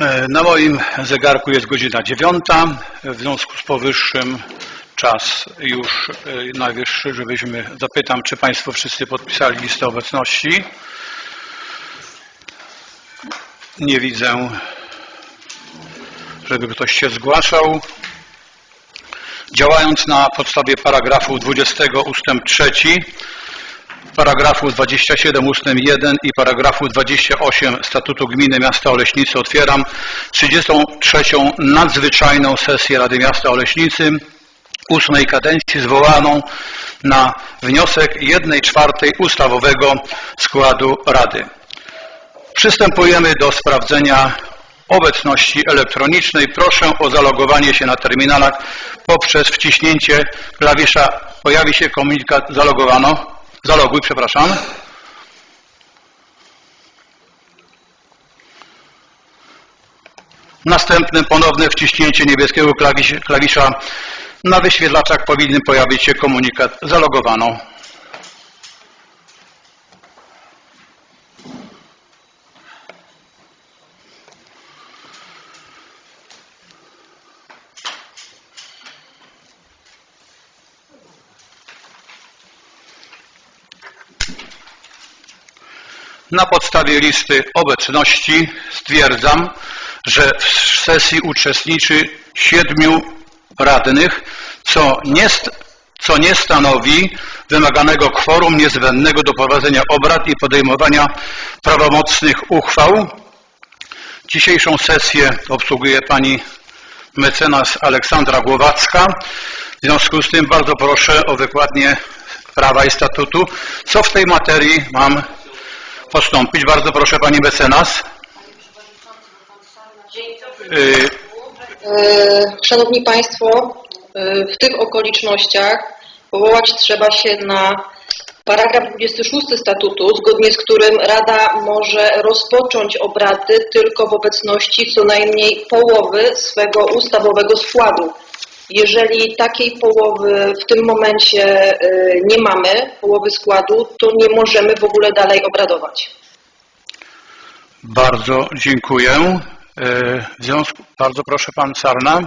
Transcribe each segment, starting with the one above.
E, Na moim zegarku jest godzina dziewiąta. W związku z powyższym czas już e, najwyższy, żebyśmy zapytam, czy Państwo wszyscy podpisali listę obecności. Nie widzę, żeby ktoś się zgłaszał. Działając na podstawie paragrafu 20 ustęp 3 paragrafu 27 ustęp 1 i paragrafu 28 Statutu Gminy Miasta Oleśnicy otwieram 33. nadzwyczajną sesję Rady Miasta Oleśnicy ósmej kadencji zwołaną na wniosek 1 czwartej ustawowego składu Rady. Przystępujemy do sprawdzenia obecności elektronicznej. Proszę o zalogowanie się na terminalach poprzez wciśnięcie klawisza. Pojawi się komunikat zalogowano. Zaloguj, przepraszam. Następne ponowne wciśnięcie niebieskiego klawisz- klawisza. Na wyświetlaczach powinien pojawić się komunikat zalogowano. Na podstawie listy obecności stwierdzam, że w sesji uczestniczy siedmiu radnych, co nie, co nie stanowi wymaganego kworum niezbędnego do prowadzenia obrad i podejmowania prawomocnych uchwał. Dzisiejszą sesję obsługuje pani mecenas Aleksandra Głowacka. W związku z tym bardzo proszę o wykładnię prawa i statutu. Co w tej materii mam postąpić? Bardzo proszę pani mecenas. E, Szanowni Państwo, e, w tych okolicznościach powołać trzeba się na paragraf 26 statutu, zgodnie z którym Rada może rozpocząć obrady tylko w obecności co najmniej połowy swego ustawowego składu. Jeżeli takiej połowy w tym momencie e, nie mamy, połowy składu, to nie możemy w ogóle dalej obradować. Bardzo dziękuję. Y, W związku, bardzo proszę pan Sarna.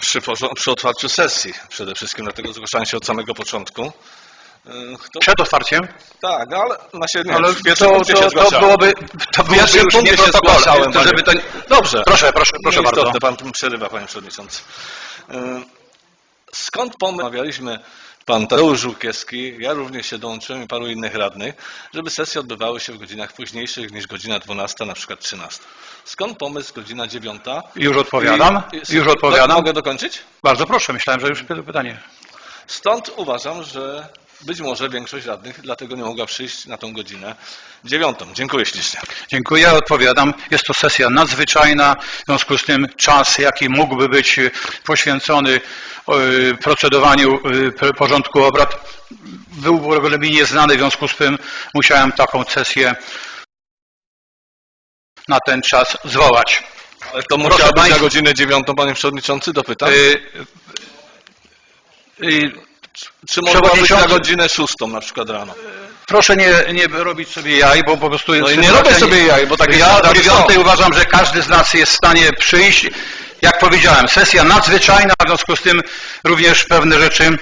przy, przy otwarciu sesji przede wszystkim, dlatego zgłaszałem się od samego początku. Yy, To, Przed otwarciem. tak, ale na nie, Ale w pierwszym to, to, się to byłoby, to W pierwszym punkcie nie się zgłaszałem, to żeby to... Dobrze. Proszę, proszę, proszę bardzo. Nieistotne, pan przerywa, panie przewodniczący. Yy, Skąd pomysł, omawialiśmy pan Tadeusz Żółkiewski, ja również się dołączyłem i paru innych radnych, żeby sesje odbywały się w godzinach późniejszych niż godzina 12, na przykład 13. Skąd pomysł godzina 9? Już odpowiadam, I- już odpowiadam. Mogę dokończyć? Bardzo proszę, myślałem, że już pytanie. Stąd uważam, że być może większość radnych dlatego nie mogła przyjść na tą godzinę dziewiątą. Dziękuję ślicznie. Dziękuję, ja odpowiadam. Jest to sesja nadzwyczajna, w związku z tym czas, jaki mógłby być y, poświęcony y, procedowaniu p- porządku obrad, był w regulaminie znany, w związku z tym musiałem taką sesję na ten czas zwołać. Ale to być na godzinę dziewiątą, panie przewodniczący, dopytam. Y, y, Czy mogła być na godzinę szóstą na przykład rano? Proszę nie, nie robić sobie jaj, bo po prostu... No i nie robię sobie jaj, bo takie Ja o standardy są. dziewiątej uważam, że każdy z nas jest w stanie przyjść. Jak powiedziałem, sesja nadzwyczajna, w związku z tym również pewne rzeczy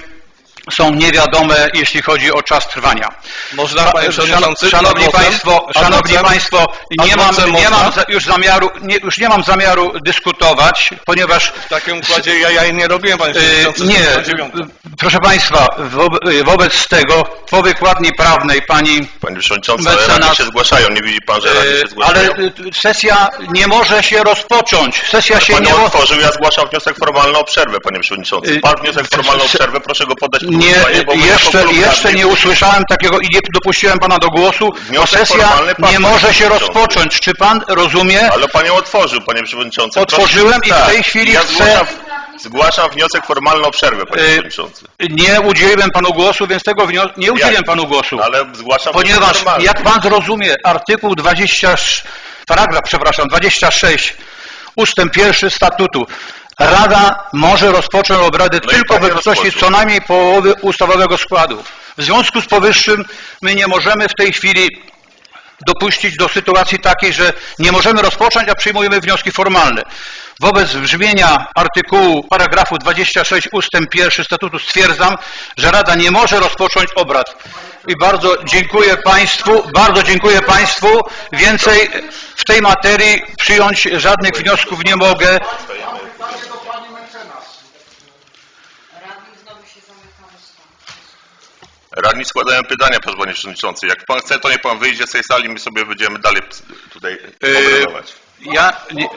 są niewiadome, jeśli chodzi o czas trwania. Można, panie przewodniczący, Szanowni Państwo, szanowni Państwo, nie mam, nie mam już zamiaru, nie, już nie mam zamiaru dyskutować, ponieważ W takim układzie ja jaj nie robiłem, panie Yy, przewodniczący. Nie, proszę Państwa, wobe- yy, wobec tego po wykładni prawnej pani, Panie Przewodniczący, Mecenas- ale radni się zgłaszają. Nie widzi Pan, że radni się yy, zgłaszają? ale sesja nie może się rozpocząć. Sesja się Pan nie otworzył, ja zgłaszam wniosek formalny o przerwę, Panie Przewodniczący. Pan wniosek formalny o przerwę, proszę go podać pod Nie, jeszcze, jeszcze nie usłyszałem takiego i nie dopuściłem Pana do głosu, bo Wniosek sesja formalny nie panie może się przewodniczący. rozpocząć. Czy Pan rozumie? Ale Pan ją otworzył, Panie Przewodniczący. Otworzyłem i w tej chwili ja chcę- Zgłaszam, zgłaszam wniosek formalny o przerwę, Panie Yy, Przewodniczący. Nie udzieliłem Panu głosu, więc tego wnio- nie udzieliłem? Panu głosu. Ale zgłaszam Ponieważ, formalny. jak Pan zrozumie, artykuł 20, paragraf, przepraszam, 26, ustęp pierwszy statutu. Rada może rozpocząć obrady No tylko w panie obecności rozpoczął. co najmniej połowy ustawowego składu. W związku z powyższym my nie możemy w tej chwili dopuścić do sytuacji takiej, że nie możemy rozpocząć, a przyjmujemy wnioski formalne. Wobec brzmienia artykułu paragrafu 26 ustęp 1 statutu stwierdzam, że Rada nie może rozpocząć obrad. I bardzo dziękuję Państwu, bardzo dziękuję Państwu. Więcej w tej materii przyjąć żadnych wniosków nie mogę. Radni składają pytania, proszę panie przewodniczący. Jak pan chce, to niech pan wyjdzie z tej sali, my sobie będziemy dalej tutaj Yy, obradować. Ja, nie,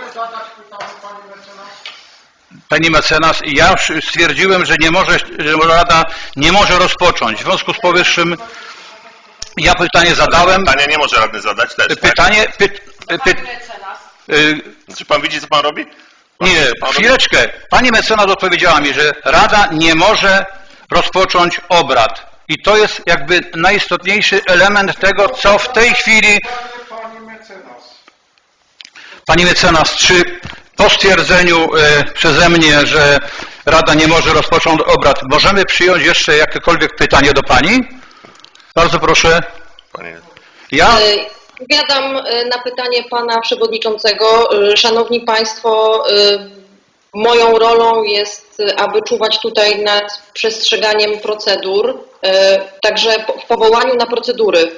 Pani mecenas, ja już stwierdziłem, że nie może, że Rada nie może rozpocząć. W związku z powyższym ja pytanie zadałem. Pytania nie może radny zadać też, tak? Pytanie, py, py, y, Czy pan widzi, co pan robi? Nie, chwileczkę. Pani mecenas odpowiedziała mi, że Rada nie może rozpocząć obrad. I to jest jakby najistotniejszy element tego, co w tej chwili Pani mecenas, czy po stwierdzeniu e, przeze mnie, że Rada nie może rozpocząć obrad, możemy przyjąć jeszcze jakiekolwiek pytanie do Pani? Bardzo proszę. Panie, Ja, E, Odpowiadam e, na pytanie pana przewodniczącego. E, Szanowni Państwo, e, moją rolą jest, aby czuwać tutaj nad przestrzeganiem procedur, także w powołaniu na procedury.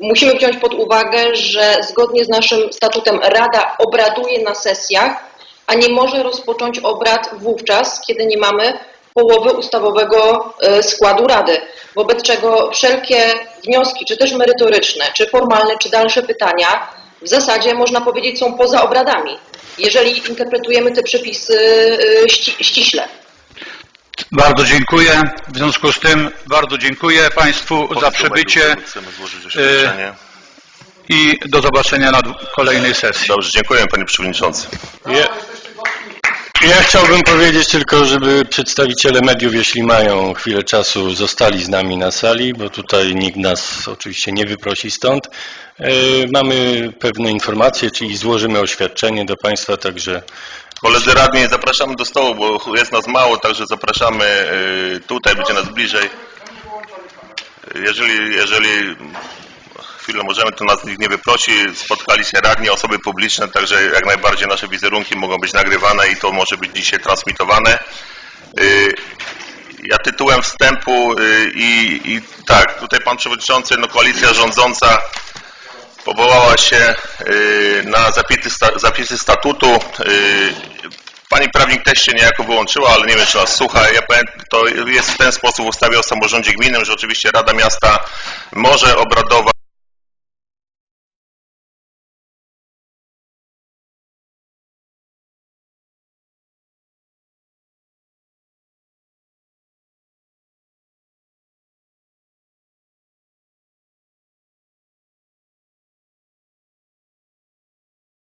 Musimy wziąć pod uwagę, że zgodnie z naszym statutem Rada obraduje na sesjach, a nie może rozpocząć obrad wówczas, kiedy nie mamy połowy ustawowego e, składu Rady. Wobec czego wszelkie wnioski, czy też merytoryczne, czy formalne, czy dalsze pytania, w zasadzie można powiedzieć są poza obradami, jeżeli interpretujemy te przepisy e, ści ściśle. bardzo dziękuję. W związku z tym bardzo dziękuję Państwu za przybycie Chcemy złożyć oświadczenie. i do zobaczenia na kolejnej sesji. Dobrze, dziękuję panie przewodniczący. Ja, ja chciałbym powiedzieć tylko, żeby przedstawiciele mediów, jeśli mają chwilę czasu, zostali z nami na sali, bo tutaj nikt nas oczywiście nie wyprosi stąd. E, mamy pewne informacje, czyli złożymy oświadczenie do Państwa, także Koledzy radni, zapraszamy do stołu, bo jest nas mało, także zapraszamy y, tutaj, będzie nas bliżej. Jeżeli, jeżeli chwilę możemy, to nas nikt nie wyprosi. Spotkali się radni, osoby publiczne, także jak najbardziej nasze wizerunki mogą być nagrywane i to może być dzisiaj transmitowane. Y, Ja tytułem wstępu y, i, i tak, tutaj pan przewodniczący, no koalicja rządząca powołała się y, na zapisy, zapisy statutu. Pani prawnik też się niejako wyłączyła, ale nie wiem, czy nas słucha. Ja powiem, to jest w ten sposób w ustawie o samorządzie gminnym, że oczywiście Rada Miasta może obradować